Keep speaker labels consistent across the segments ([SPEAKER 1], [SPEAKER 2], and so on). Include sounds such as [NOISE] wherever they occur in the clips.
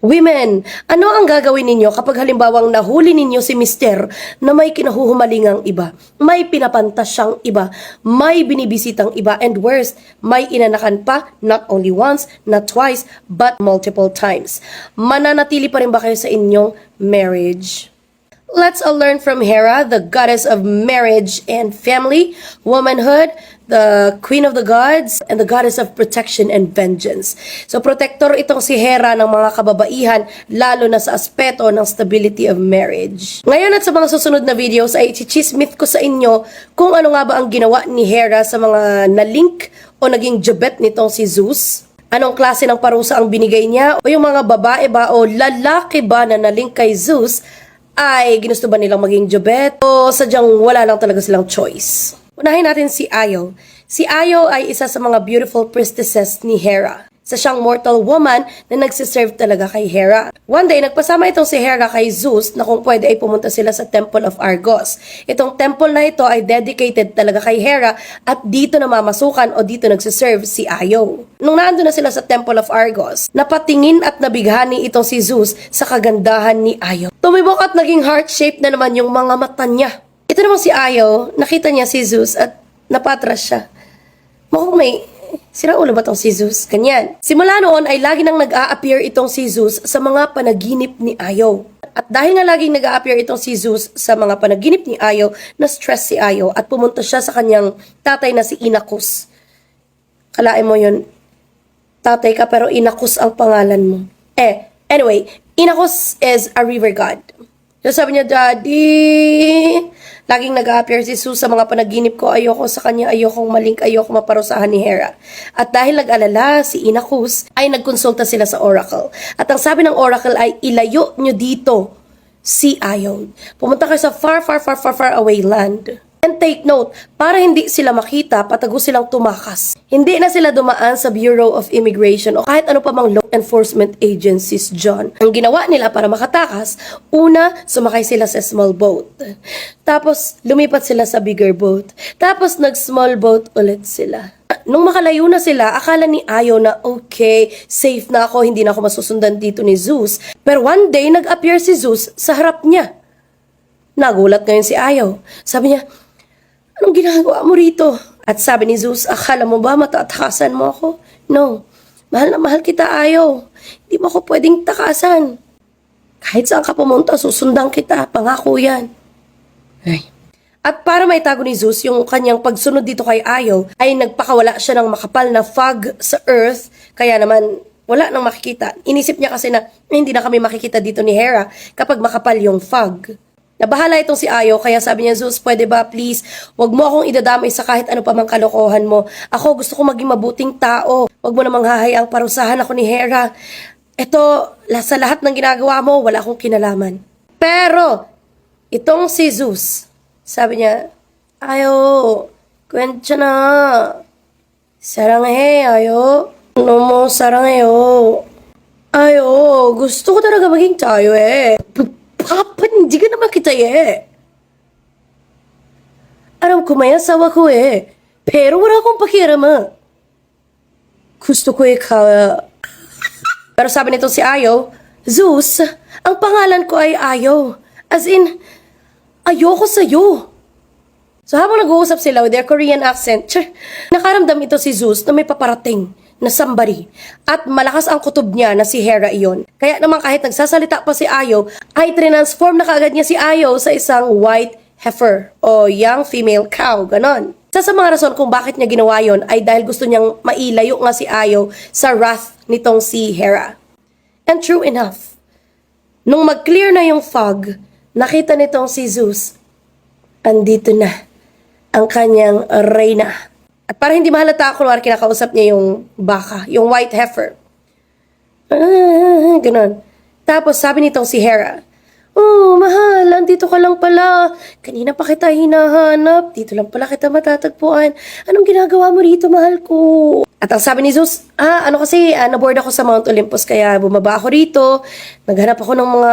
[SPEAKER 1] Women, ano ang gagawin ninyo kapag halimbawang nahuli ninyo si mister na may kinahuhumalingang iba, may pinapantas siyang iba, may binibisitang iba, and worst, may inanakan pa not only once, not twice, but multiple times. Mananatili pa rin ba kayo sa inyong marriage? Let's all learn from Hera, the goddess of marriage and family, womanhood, the queen of the gods, and the goddess of protection and vengeance. So, protector itong si Hera ng mga kababaihan, lalo na sa aspeto ng stability of marriage. Ngayon at sa mga susunod na videos ay chichismith ko sa inyo kung ano nga ba ang ginawa ni Hera sa mga nalink o naging jabet nitong si Zeus. Anong klase ng parusa ang binigay niya? O yung mga babae ba o lalaki ba na nalink kay Zeus ay ginusto ba nilang maging jobet o sadyang wala lang talaga silang choice. Unahin natin si Ayo. Si Ayo ay isa sa mga beautiful priestesses ni Hera. Isa siyang mortal woman na nagsiserve talaga kay Hera. One day, nagpasama itong si Hera kay Zeus na kung pwede ay pumunta sila sa Temple of Argos. Itong temple na ito ay dedicated talaga kay Hera at dito namamasukan o dito nagsiserve si Ayo. Nung naando na sila sa Temple of Argos, napatingin at nabighani itong si Zeus sa kagandahan ni Ayo. Tumibok at naging heart-shaped na naman yung mga mata niya. Ito naman si Ayo, nakita niya si Zeus at napatras siya. Mukhang may sira ulo ba tong si Zeus? Ganyan. Simula noon ay lagi nang nag-a-appear itong si Zeus sa mga panaginip ni Ayo. At dahil nga laging nag-a-appear itong si Zeus sa mga panaginip ni Ayo, na-stress si Ayo at pumunta siya sa kanyang tatay na si Inachus. Kalain mo yun, tatay ka pero Inachus ang pangalan mo. Eh, anyway, Inachus is a river god. So sabi niya, Daddy, laging nag-appear si Zeus sa mga panaginip ko, ayoko sa kanya, ayokong malink, ayoko maparusahan ni Hera. At dahil nag-alala, si Inachus ay nagkonsulta sila sa Oracle. At ang sabi ng Oracle ay, ilayo nyo dito si Ion. Pumunta kayo sa far, far, far, far, far away land. And take note, para hindi sila makita, patago silang tumakas. Hindi na sila dumaan sa Bureau of Immigration o kahit ano pa mang law enforcement agencies dyan. Ang ginawa nila para makatakas, una, sumakay sila sa small boat. Tapos, lumipat sila sa bigger boat. Tapos, nag-small boat ulit sila. Nung makalayo na sila, akala ni Ayo na okay, safe na ako, hindi na ako masusundan dito ni Zeus. Pero one day, nag-appear si Zeus sa harap niya. Nagulat ngayon si Ayo. Sabi niya, Anong ginagawa mo rito? At sabi ni Zeus, akala mo ba matatakasan mo ako? No. Mahal na mahal kita, ayaw. Hindi mo ako pwedeng takasan. Kahit saan ka pumunta, susundan kita. Pangako yan. Ay. At para maitago ni Zeus yung kanyang pagsunod dito kay Ayo, ay nagpakawala siya ng makapal na fog sa earth, kaya naman wala nang makikita. Inisip niya kasi na "Eh, hindi na kami makikita dito ni Hera kapag makapal yung fog. Nabahala itong si Ayo, kaya sabi niya, Zeus, pwede ba please, wag mo akong idadamay sa kahit ano pa mang kalokohan mo. Ako gusto ko maging mabuting tao. Wag mo namang hahayaang parusahan ako ni Hera. Ito, sa lahat ng ginagawa mo, wala akong kinalaman. Pero, itong si Zeus, sabi niya, Ayo, kwentsa na. Saranghe, ayo. Ano mo, sarangheyo. Ayo, gusto ko talaga maging tayo eh. Hindi ka naman kita eh. Alam ko may asawa ko eh. Pero wala akong pakirama. Gusto ko ikaw. eh. Pero sabi nito si Ayo, Zeus, ang pangalan ko ay Ayo. As in, ayoko sa'yo. So habang nag-uusap sila with their Korean accent, tsyah, nakaramdam ito si Zeus na may paparating na somebody. At malakas ang kutob niya na si Hera iyon. Kaya naman kahit nagsasalita pa si Ayo, ay transform na kaagad niya si Ayo sa isang white heifer o young female cow, ganon. Isa sa mga rason kung bakit niya ginawa yon ay dahil gusto niyang mailayo nga si Ayo sa wrath nitong si Hera. And true enough, nung mag-clear na yung fog, nakita nitong si Zeus, andito na ang kanyang reyna. At para hindi mahalata, kunwari kinakausap niya yung baka, yung white heifer. Ah, ganun. Tapos sabi nitong si Hera, Oh, mahal, andito ka lang pala. Kanina pa kita hinahanap. Dito lang pala kita matatagpuan. Anong ginagawa mo rito, mahal ko? At ang sabi ni Zeus, ah, ano kasi, ah, naboard ako sa Mount Olympus, kaya bumaba ako rito. Naghanap ako ng mga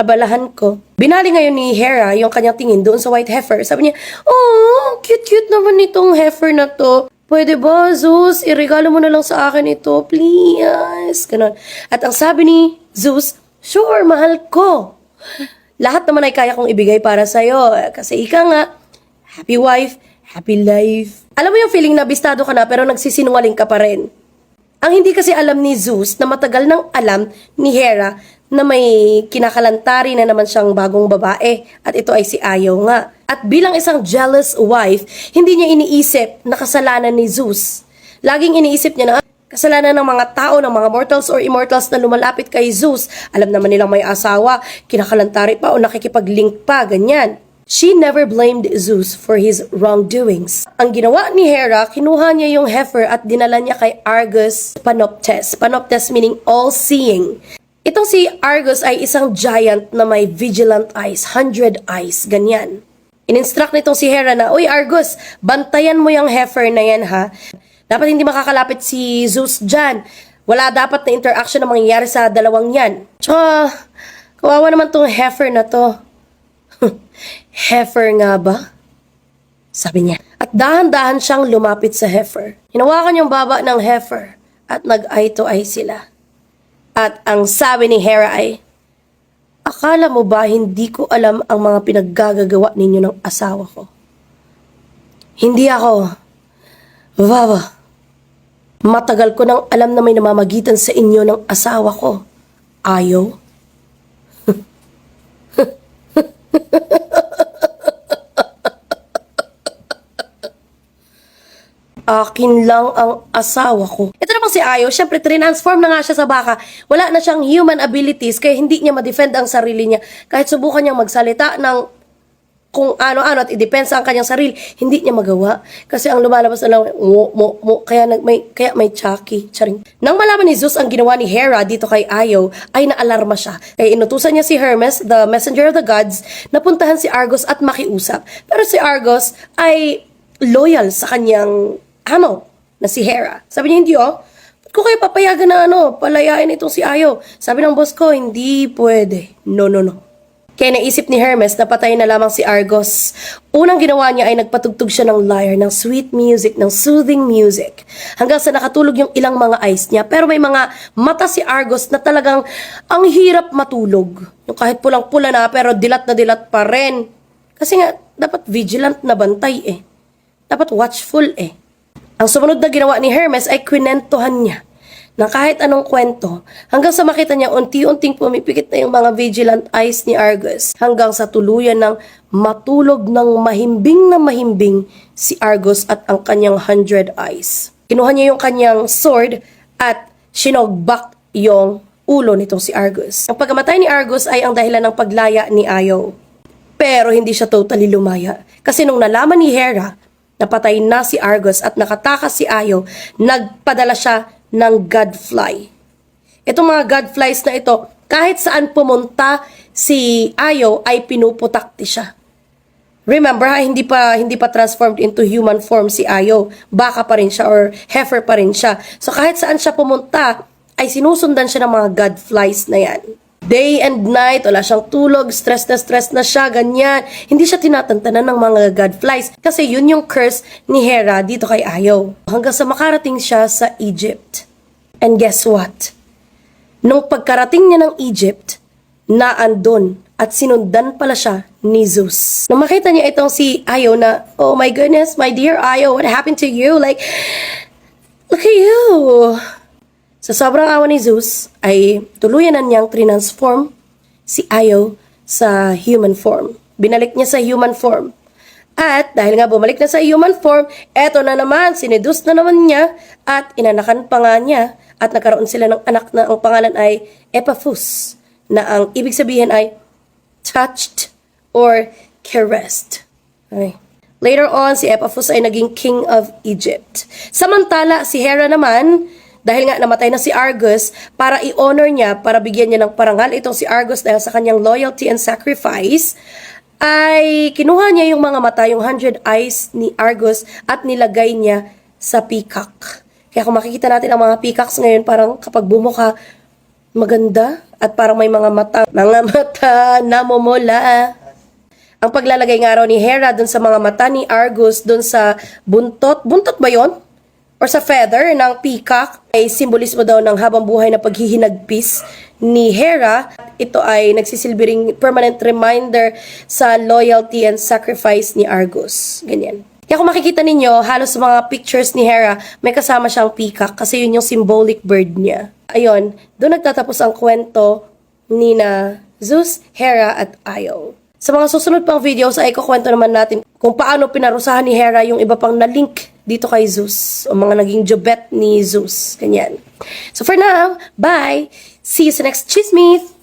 [SPEAKER 1] mapagkakaabalahan ko. Binali ngayon ni Hera yung kanyang tingin doon sa white heifer. Sabi niya, oh, cute-cute naman itong heifer na to. Pwede ba, Zeus? Iregalo mo na lang sa akin ito, please. Ganon. At ang sabi ni Zeus, sure, mahal ko. Lahat naman ay kaya kong ibigay para sa'yo. Kasi ika nga, happy wife, happy life. Alam mo yung feeling na bistado ka na pero nagsisinungaling ka pa rin. Ang hindi kasi alam ni Zeus na matagal nang alam ni Hera na may kinakalantari na naman siyang bagong babae at ito ay si Ayo nga. At bilang isang jealous wife, hindi niya iniisip na kasalanan ni Zeus. Laging iniisip niya na "Ah, kasalanan ng mga tao, ng mga mortals or immortals na lumalapit kay Zeus. Alam naman nilang may asawa, kinakalantari pa o nakikipag-link pa, ganyan. She never blamed Zeus for his wrongdoings. Ang ginawa ni Hera, kinuha niya yung heifer at dinala niya kay Argus Panoptes. Panoptes meaning all-seeing. Itong si Argus ay isang giant na may vigilant eyes, hundred eyes, ganyan. In-instruct nitong si Hera na, Uy Argus, bantayan mo yung heifer na yan ha. Dapat hindi makakalapit si Zeus dyan. Wala dapat na interaction na mangyayari sa dalawang yan. Tsaka, kawawa naman tong heifer na to. [LAUGHS] heifer nga ba? Sabi niya. At dahan-dahan siyang lumapit sa heifer. Hinawakan yung baba ng heifer at nag-eye to eye sila. At ang sabi ni Hera ay, Akala mo ba hindi ko alam ang mga pinaggagagawa ninyo ng asawa ko? Hindi ako. Baba. Matagal ko nang alam na may namamagitan sa inyo ng asawa ko. Ayaw? Akin lang ang asawa ko. Ito naman si Ayo, syempre transform na nga siya sa baka. Wala na siyang human abilities kaya hindi niya ma-defend ang sarili niya. Kahit subukan niyang magsalita ng kung ano-ano at i-depensa ang kanyang sarili, hindi niya magawa. Kasi ang lumalabas na lang, mo, mo, mo, kaya, nag, may, kaya may Chucky. Charing. Nang malaman ni Zeus ang ginawa ni Hera dito kay Ayo, ay naalarma siya. Kaya inutusan niya si Hermes, the messenger of the gods, na puntahan si Argos at makiusap. Pero si Argos ay loyal sa kanyang amo na si Hera. Sabi niya, hindi oh, ba't ko kayo papayagan na ano, palayain itong si Ayo? Sabi ng boss ko, hindi pwede. No, no, no. Kaya naisip ni Hermes na patayin na lamang si Argos. Unang ginawa niya ay nagpatugtog siya ng lyre, ng sweet music, ng soothing music. Hanggang sa nakatulog yung ilang mga eyes niya. Pero may mga mata si Argos na talagang ang hirap matulog. Yung kahit pulang-pula na pero dilat na dilat pa rin. Kasi nga, dapat vigilant na bantay eh. Dapat watchful eh. Ang sumunod na ginawa ni Hermes ay kwinentohan niya na kahit anong kwento hanggang sa makita niya unti-unting pumipikit na yung mga vigilant eyes ni Argus hanggang sa tuluyan ng matulog ng mahimbing na mahimbing si Argus at ang kanyang hundred eyes. Kinuha niya yung kanyang sword at sinogbak yung ulo nitong si Argus. Ang pagkamatay ni Argus ay ang dahilan ng paglaya ni Ayo. Pero hindi siya totally lumaya. Kasi nung nalaman ni Hera napatay na si Argus at nakatakas si Ayo, nagpadala siya ng godfly. Itong mga godflies na ito, kahit saan pumunta si Ayo ay pinuputakti siya. Remember ha, hindi pa hindi pa transformed into human form si Ayo. Baka pa rin siya or heifer pa rin siya. So kahit saan siya pumunta, ay sinusundan siya ng mga godflies na yan. Day and night, wala siyang tulog, stress na stress na siya, ganyan. Hindi siya tinatantanan ng mga godflies kasi yun yung curse ni Hera dito kay Ayo. Hanggang sa makarating siya sa Egypt. And guess what? Nung pagkarating niya ng Egypt, naandun at sinundan pala siya ni Zeus. Nung makita niya itong si Ayo na, oh my goodness, my dear Ayo, what happened to you? Like, look at you. Sa sobrang awa ni Zeus, ay tuluyan na niyang transform si Ayo sa human form. Binalik niya sa human form. At dahil nga bumalik na sa human form, eto na naman, sinedus na naman niya at inanakan pa nga niya at nagkaroon sila ng anak na ang pangalan ay Epaphus na ang ibig sabihin ay touched or caressed. Okay. Later on, si Epaphus ay naging king of Egypt. Samantala, si Hera naman, dahil nga namatay na si Argus, para i-honor niya, para bigyan niya ng parangal itong si Argus dahil sa kanyang loyalty and sacrifice, ay kinuha niya yung mga mata, yung hundred eyes ni Argus at nilagay niya sa peacock. Kaya kung makikita natin ang mga peacocks ngayon, parang kapag bumuka, maganda at parang may mga mata, mga [LAUGHS] mata namumula. Ang paglalagay nga raw ni Hera dun sa mga mata ni Argus, dun sa buntot, buntot ba yon? Or sa feather ng peacock ay simbolismo daw ng habang buhay na paghihinagpis ni Hera. Ito ay nagsisilbi ring permanent reminder sa loyalty and sacrifice ni Argus. Ganyan. Kaya kung makikita ninyo, halos mga pictures ni Hera, may kasama siyang peacock kasi yun yung symbolic bird niya. Ayun, doon nagtatapos ang kwento ni na Zeus, Hera at Io. Sa mga susunod pang videos ay kukwento naman natin kung paano pinarusahan ni Hera yung iba pang na-link dito kay Zeus o mga naging jobet ni Zeus. Ganyan. So for now, bye! See you sa next chismis!